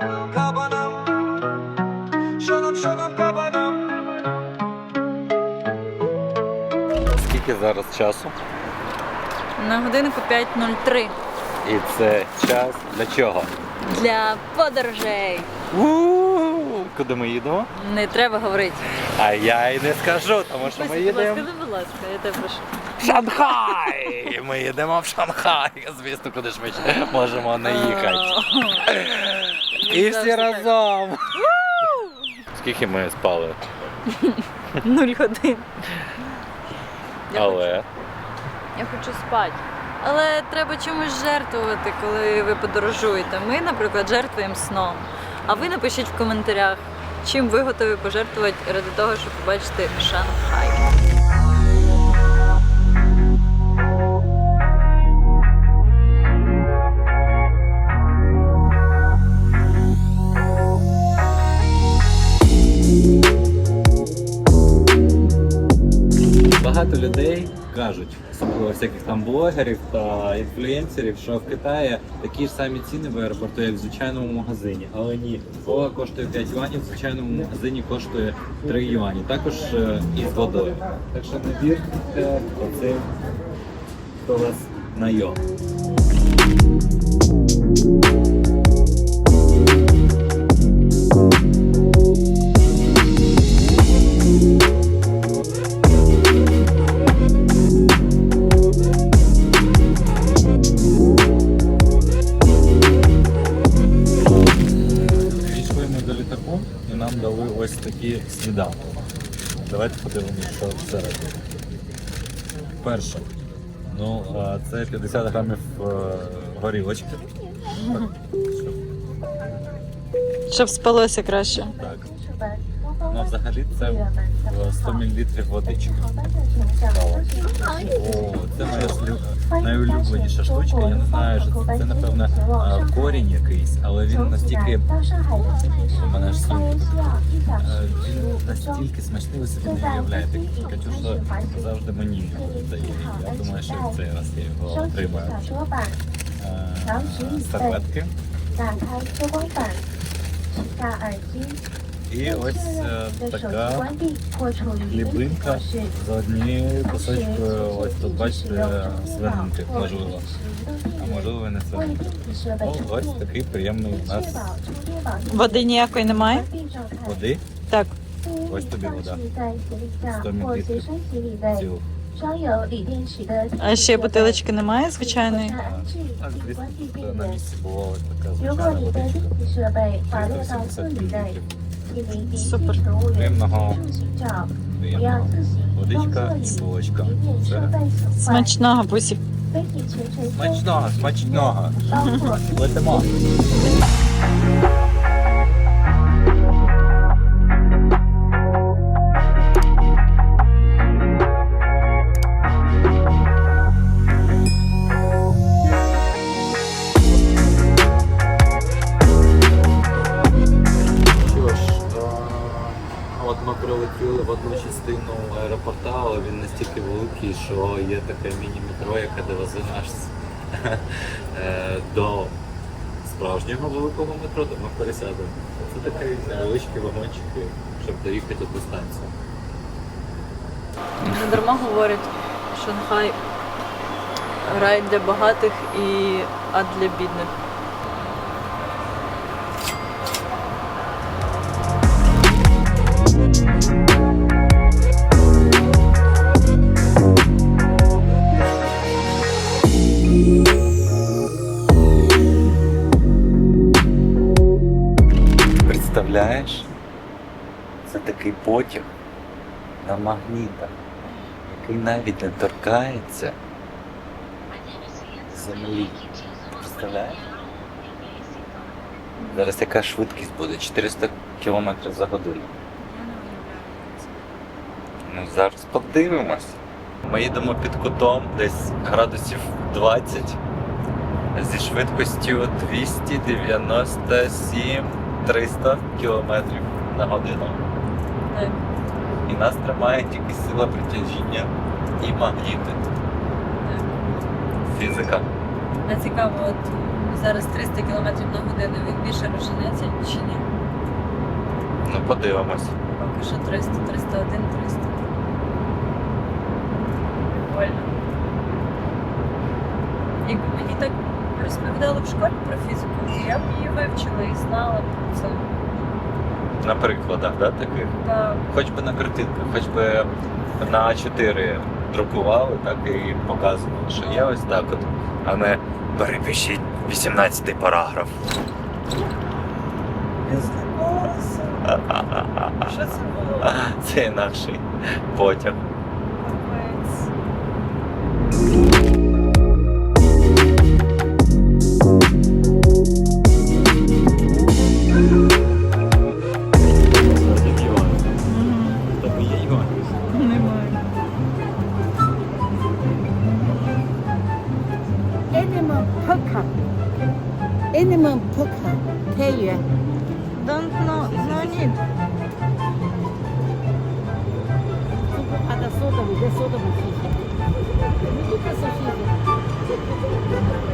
кабанам, кабанам. Скільки зараз часу? На годиннику 5.03 І це час для чого? для подорожей. У-у-у! Куди ми їдемо? Не треба говорити. А я й не скажу, тому що ми Будь їдемо ну, будь ласка, я тебе прошу. Шанхай! Ми їдемо в Шанхай. Звісно, куди ж ми ще можемо не їхати. І всі разом. Скільки ми спали? Нуль годин. Я Але Я хочу спати. Але треба чимось жертвувати, коли ви подорожуєте. Ми, наприклад, жертвуємо сном. А ви напишіть в коментарях, чим ви готові пожертвувати ради того, щоб побачити Шанхай. Багато людей кажуть, особливо всяких там блогерів та інфлюенсерів, що в Китаї такі ж самі ціни в аеропорту, як в звичайному магазині. Але ні, кола коштує 5 юанів, в звичайному магазині коштує 3 юані. Також е, і з водою. Так що не вірте оцим, хто вас найом. Перше. Ну, а, це 50 грамів е, горілочки. Щоб- спалося краще. Так. Ну, взагалі це е, 100 мл водички. О, це моя найулюбленіша штучка. Я не знаю, що це, це напевно е, корінь якийсь, але він настільки у мене ж. Е, Він настільки смачний, ви собі не уявляєте. Катюша завжди мені дає. Я думаю, що в цей раз я його отримаю.，Е, Серветки. І ось е, така хлібинка за однією кусочкою. Ось тут бачите, свернути можливо. А можливо і не свернути. Ось такий приємний у нас. Води ніякої немає? Води? Так. Ось тобі вода. 100 мл. А ще бутилочки немає, звичайної? Так, звісно, на місці бувала така звичайна водичка. Супер. Римного. Водичка і молочка. Смачного бусів. Смачного, смачного. Летимо. Прилетіли в одну частину аеропорта, але він настільки великий, що є таке міні-метро, яке довезе нас е, до справжнього великого метро, де ми пересядемо. Це такий невеличкий вагончик, щоб доїхати до станції. Не дарма говорять, Шанхай рай для багатих і ад для бідних. Представляєш? Це такий потяг на магнітах, який навіть не торкається землі. Представляєш? Зараз яка швидкість буде? 400 км за годину. Ну зараз подивимось. Ми їдемо під кутом десь градусів 20 зі швидкістю 297 300 км на годину. Так. І нас тримає тільки сила притяжіння і магніти. Так. Фізика. А цікаво, от зараз 300 км на годину, він більше розженеться чи ні? Ну, подивимось. Поки що 300, 301, 300. Прикольно. Якби мені так розповідали в школі про фізику, і я б її вивчила і знала про це. На прикладах, да, таких? Так. Хоч би на картинках, хоч би на А4 друкували, так і показували, що є ось так от, а не перепишіть 18-й параграф. Я зламалася. Що це було? Це інакший потяг. Капець. Enemann Poker, Teje. Don't know, no need. あだそうだも出そうだも聞いて。右かそう聞いて。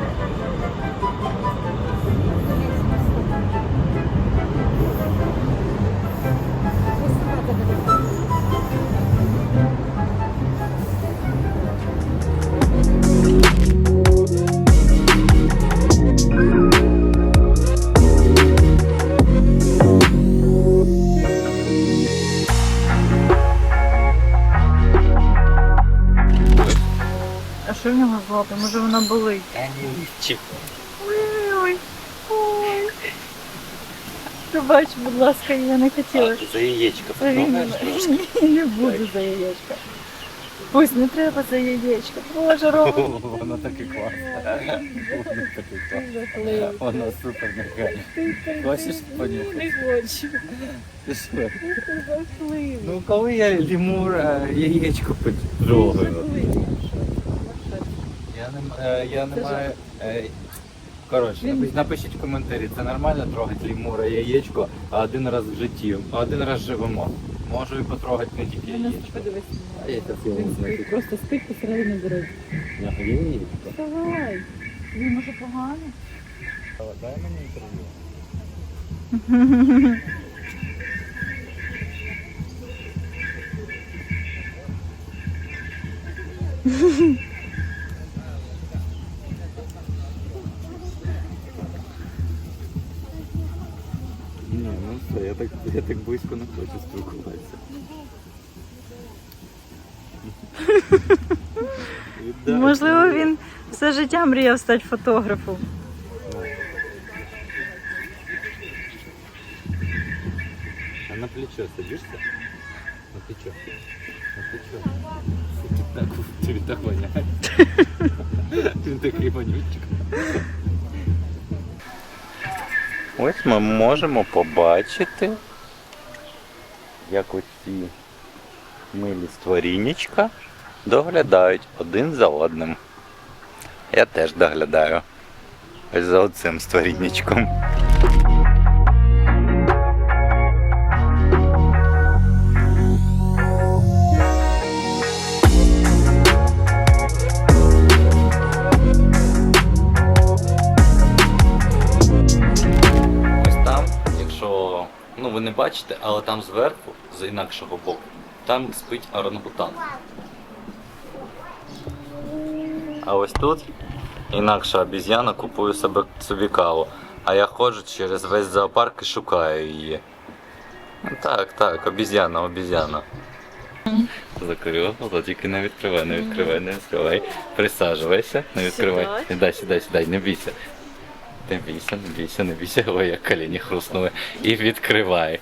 Лапи? Може вона болить? Чіп. Ой-ой. Ой. Пробач, будь ласка, я не хотіла. За яєчко Ні, не буду за яєчка. Пусть не треба за яєчка. Боже, Рома. Воно таке класне. Воно таке класне. Жахливо. Воно супер м'яке. Хочеш понюхати? Не хочу. Ти що? Ну коли я лімур е, яєчко потрогаю. Не, е, я не маю. е, Коротше, напишіть в коментарі, це нормально трогати лімура яєчко, а один раз в житті, а один раз живемо. Можу і потрогати не тільки яєчко. А я це Він просто спить посередині дороги. яєчко. Давай. Він може погано. Дай мені інтерв'ю. Ні, я так, близько не хочу спілкуватися. Віддай. Можливо, він все життя мріяв стати фотографом. А на плечо садишься? На плечо. На плечо. Так, тобі так воняє. Він такий вонючик. Ось ми можемо побачити, як оці милі створіннячка доглядають один за одним. Я теж доглядаю. Ось за оцим створіннячком. Не бачите, але там зверху, з інакшого боку, там спить орангутан. А ось тут інакша обіз'яна купує собі каву. А я ходжу через весь зоопарк і шукаю її. Так, так, обіз'яна, обіз'яна. Закрила, але тільки не відкривай, не відкривай, не відкривай. Присаджувайся, не відкривай. Сідай, сідай, сідай, не бійся. Не бійся, не бійся, не бійся. Ой, як коліні хрустнули. І відкривай.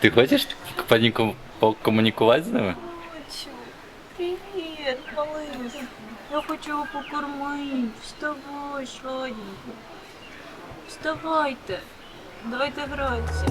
Ти хочеш паніку покомунікувати з ними? Привіт, малыш. Я хочу його покормити. Вставай, сладенький. Вставайте. Давайте гратися.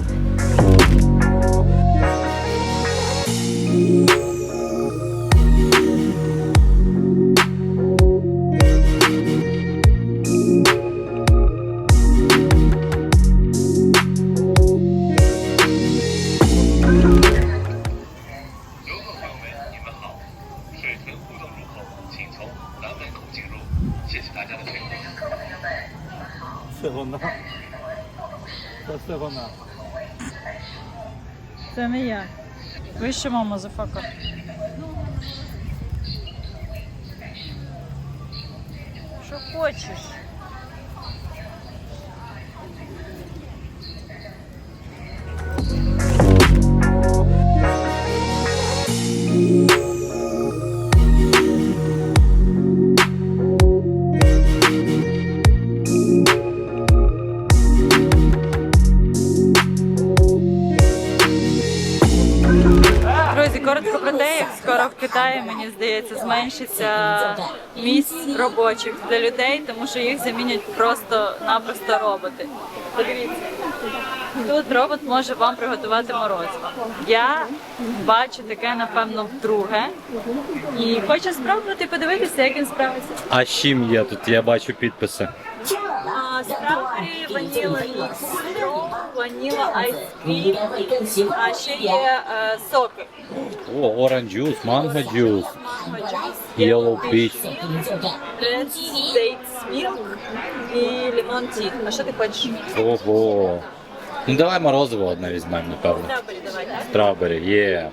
Вона. Це не я. Вище мама зафака. Що хочеш? Здається, зменшиться місць робочих для людей, тому що їх замінять просто-напросто роботи. Подивіться, тут робот може вам приготувати морозиво. Я бачу таке, напевно, вдруге. І хочу спробувати подивитися, як він справиться. А з чим є тут? Я бачу підписи. А, Стrawberry, ваніла строу, ваніла айскрім, а ще є е, соки. О, оранж джус, манго джус, yellow peach. Red States Milk і лимон ті. А що ти хочеш? Ого. Ну давай морозиво одне візьмемо, напевно. Стrawberry давай, так? Страбері, є.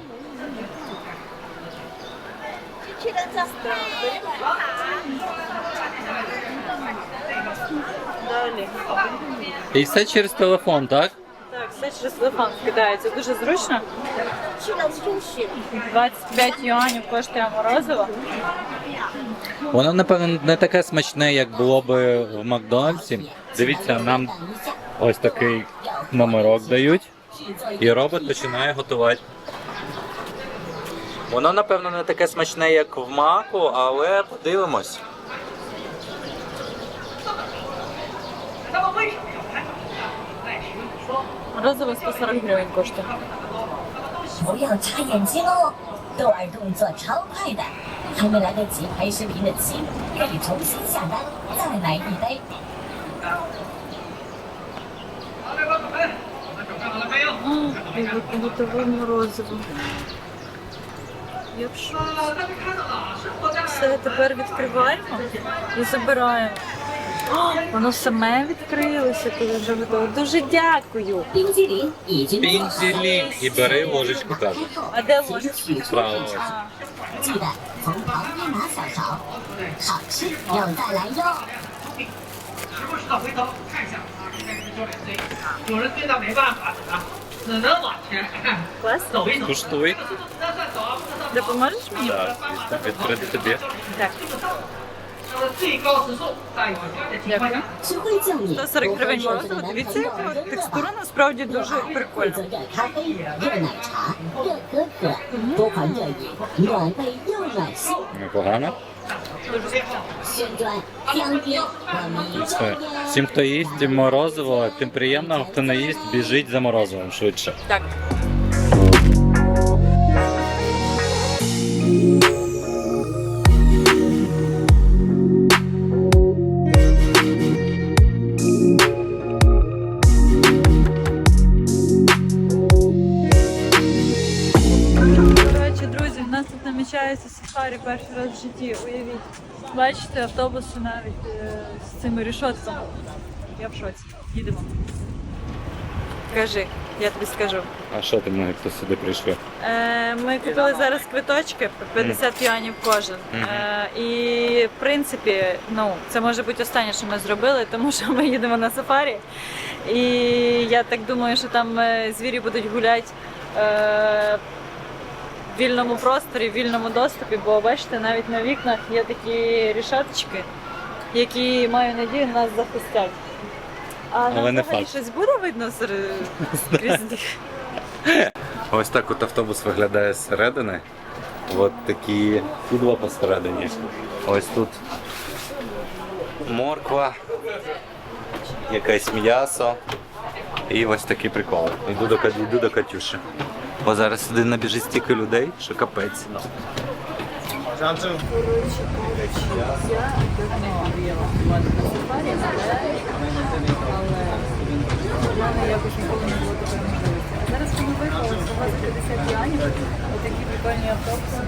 Далі. І все через телефон, так? Все через телефон скидається. Дуже зручно. 25 юанів коштує морозиво. Воно, напевно, не таке смачне, як було би в Макдональдсі. Дивіться, нам ось такий номерок дають, і робот починає готувати. Воно, напевно, не таке смачне, як в маку, але подивимось. Морозиво 140 гривень коштує. 不要眨眼睛哦，豆儿动作超快的，还没来得及拍视频的亲，可以重新下单，再来一杯。 Готове морозиво. Я в шоці. Все, тепер відкриваємо і забираємо. Воно саме відкрилося, коли вже готово. Дуже дякую. Пінзілі. Пінзілі. І бери ложечку так. А де ложечку? Ложечка. Класно. Допоможеш мені? Так, відкрити тобі. Так. 140 гривень морозиво. Дивіться, яка текстура насправді дуже прикольна. Непогано. Все. Всім, хто їсть морозиво, тим приємно, хто не їсть, біжить за морозивом швидше. Так. Намічається перший раз в житті. Уявіть. Бачите, автобуси навіть е, з цими рішотками. Я в шоці. Їдемо. Кажи, я тобі скажу. А що ти ми хто сюди прийшли? Е, ми купили зараз квиточки по 50 юанів кожен. Е, і в принципі, ну це може бути останнє, що ми зробили, тому що ми їдемо на сафарі. І я так думаю, що там е, звірі будуть гуляти. Е, в вільному просторі, в вільному доступі, бо бачите, навіть на вікнах є такі рішаточки, які маю надію нас захистять. А Але нам не взагалі факт. щось буде видно серед крізь них? Ось так от автобус виглядає зсередини. От такі фідла посередині. Ось тут морква, якесь м'ясо. І ось такі приколи. Йду до, Кат- йду до Катюші. Бо зараз сюди набіжить стільки людей, що капець. мене якось ніколи не було такої можливості. А зараз, коли виїхала, за 250 юанів, отакі прикольні автобуси.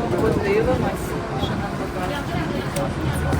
Тому подивимось, що нам покажуть.